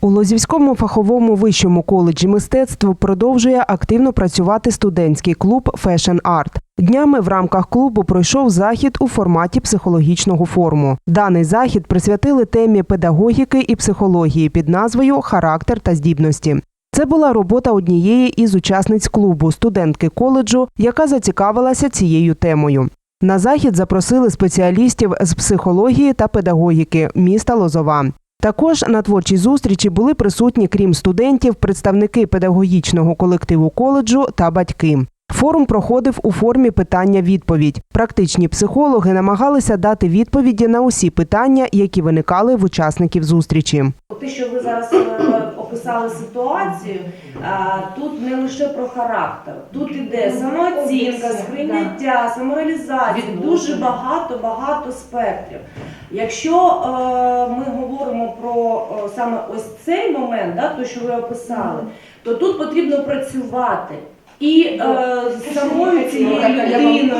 У Лозівському фаховому вищому коледжі мистецтв продовжує активно працювати студентський клуб Fashion Art. Днями в рамках клубу пройшов захід у форматі психологічного форуму. Даний захід присвятили темі педагогіки і психології під назвою Характер та здібності. Це була робота однієї із учасниць клубу, студентки коледжу, яка зацікавилася цією темою. На захід запросили спеціалістів з психології та педагогіки міста Лозова. Також на творчій зустрічі були присутні, крім студентів, представники педагогічного колективу коледжу та батьки. Форум проходив у формі питання-відповідь. Практичні психологи намагалися дати відповіді на усі питання, які виникали в учасників зустрічі. Те, що ви зараз е, описали ситуацію, а, тут не лише про характер, тут іде самооцінка, сприйняття, самореалізація, дуже багато багато спектрів. Якщо е, ми говоримо про е, саме ось цей момент, да, то що ви описали, то тут потрібно працювати. І е, з самою цією людиною,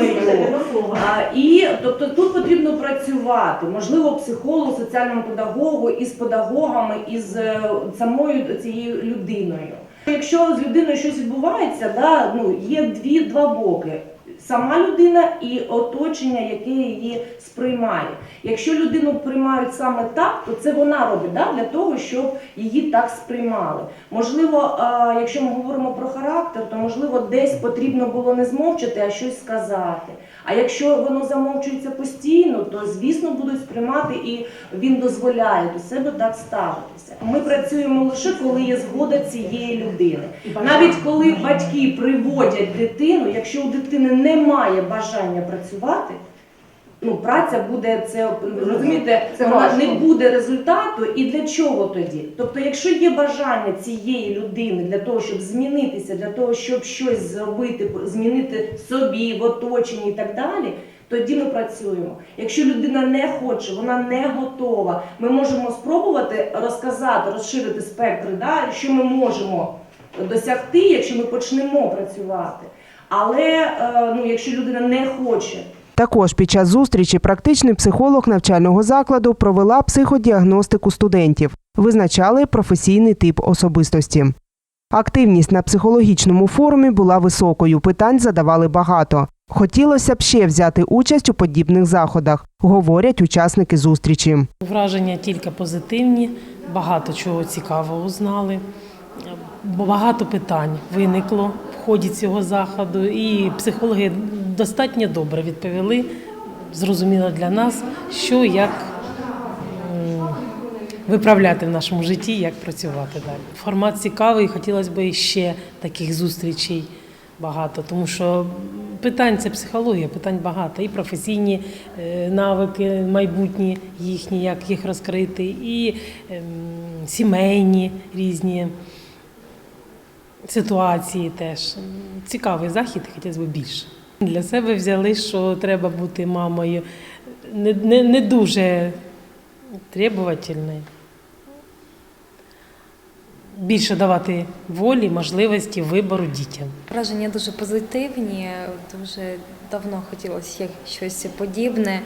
а, і тобто тут потрібно працювати, можливо, психологу, соціальному педагогу із педагогами, із е, самою цією людиною. Якщо з людиною щось відбувається, да, ну є дві два боки. Сама людина і оточення, яке її сприймає. Якщо людину приймають саме так, то це вона робить да, для того, щоб її так сприймали. Можливо, якщо ми говоримо про характер, то можливо десь потрібно було не змовчати, а щось сказати. А якщо воно замовчується постійно, то звісно будуть сприймати і він дозволяє до себе так ставитися. Ми працюємо лише коли є згода цієї людини. Навіть коли батьки приводять дитину, якщо у дитини немає бажання працювати. Ну, праця буде це розумієте, Це вона важко. не буде результату. І для чого тоді? Тобто, якщо є бажання цієї людини для того, щоб змінитися, для того, щоб щось зробити, змінити собі в оточенні і так далі. Тоді ми працюємо. Якщо людина не хоче, вона не готова. Ми можемо спробувати розказати, розширити спектри, да, що ми можемо досягти, якщо ми почнемо працювати. Але е, ну, якщо людина не хоче, Також під час зустрічі практичний психолог навчального закладу провела психодіагностику студентів, визначали професійний тип особистості. Активність на психологічному форумі була високою, питань задавали багато. Хотілося б ще взяти участь у подібних заходах, говорять учасники зустрічі. Враження тільки позитивні, багато чого цікавого узнали. Багато питань виникло в ході цього заходу, і психологи достатньо добре відповіли. Зрозуміло для нас, що як виправляти в нашому житті, як працювати далі. Формат цікавий, хотілося б ще таких зустрічей багато, тому що питань це психологія, питань багато. І професійні е, навики, майбутні їхні, як їх розкрити, і ем, сімейні різні ситуації теж. Цікавий захід, хотілося б більше. Для себе взяли, що треба бути мамою не, не, не дуже требовательною. Більше давати волі, можливості вибору дітям. Враження дуже позитивні. Дуже давно хотілося щось подібне,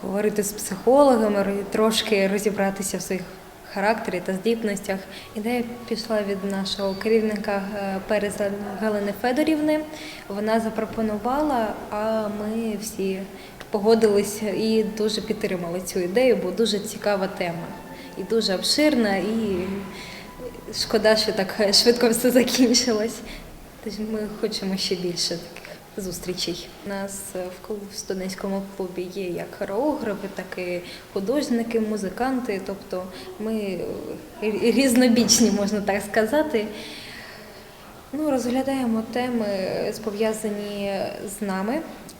поговорити з психологами, трошки розібратися в своїх характері та здібностях. Ідея пішла від нашого керівника е, Переса Галини Федорівни. Вона запропонувала, а ми всі погодилися і дуже підтримали цю ідею, бо дуже цікава тема і дуже обширна. І Шкода, що так швидко все закінчилось. Тож ми хочемо ще більше таких зустрічей. У нас в студентському клубі є як хореографи, так і художники, музиканти. Тобто ми е, різнобічні, можна так сказати. Ну, розглядаємо теми, пов'язані з нами,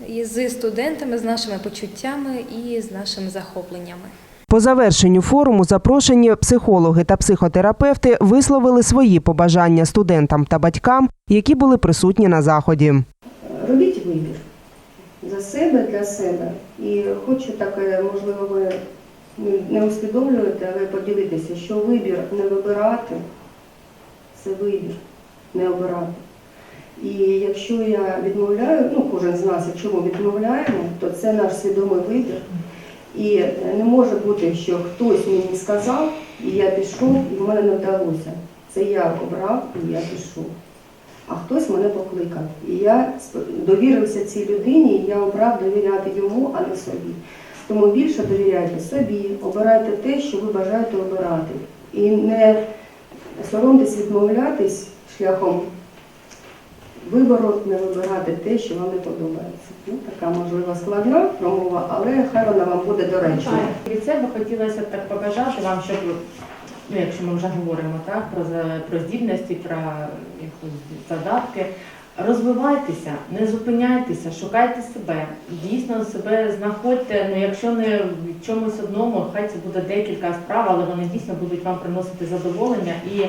і з студентами, з нашими почуттями і з нашими захопленнями. По завершенню форуму запрошені психологи та психотерапевти висловили свої побажання студентам та батькам, які були присутні на заході. Вибір за себе, для себе. І хочу так, е, можливо, ви не усвідомлюєте, але поділитися, що вибір не вибирати це вибір, не обирати. І якщо я відмовляю, ну кожен з нас, якщо ми відмовляємо, то це наш свідомий вибір. І е, не може бути, що хтось мені сказав, і я пішов, і в мене не вдалося. Це я обрав і я пішов. А хтось мене покликав. І я довірився цій людині, і я обрав довіряти йому, а не собі. Тому більше довіряйте собі, обирайте те, що ви бажаєте обирати. І не соромтесь відмовлятись шляхом вибору, не вибирати те, що вам не подобається. Ну, така можливо складна промова, але хай вона вам буде доречною. Від себе хотілося так побажати вам, щоб ну, якщо ми вже говоримо так про про здібності, про якісь задатки. Розвивайтеся, не зупиняйтеся, шукайте себе. Дійсно себе знаходьте. Ну якщо не в чомусь одному, хай це буде декілька справ, але вони дійсно будуть вам приносити задоволення і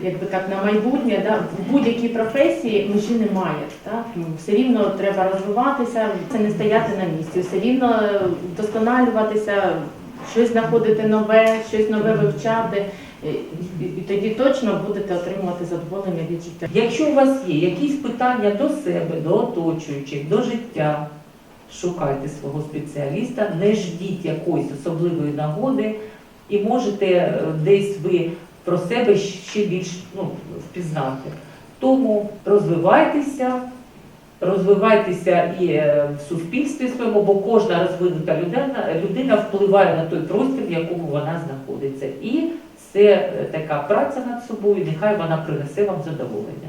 якби так на майбутнє, да, в будь-якій професії межі немає. Так? Все рівно треба розвиватися, це не стояти на місці, все рівно е, вдосконалюватися, щось знаходити нове, щось нове вивчати. І, і, і тоді точно будете отримувати задоволення від життя. Якщо у вас є якісь питання до себе, до оточуючих, до життя, шукайте свого спеціаліста, не ждіть якоїсь особливої нагоди і можете е, десь ви про себе ще більш ну, впізнати. Тому розвивайтеся, розвивайтеся і е, в суспільстві своєму, бо кожна розвинута людина, людина впливає на той простір, в якому вона знаходиться. І це е, така праця над собою, нехай вона принесе вам задоволення.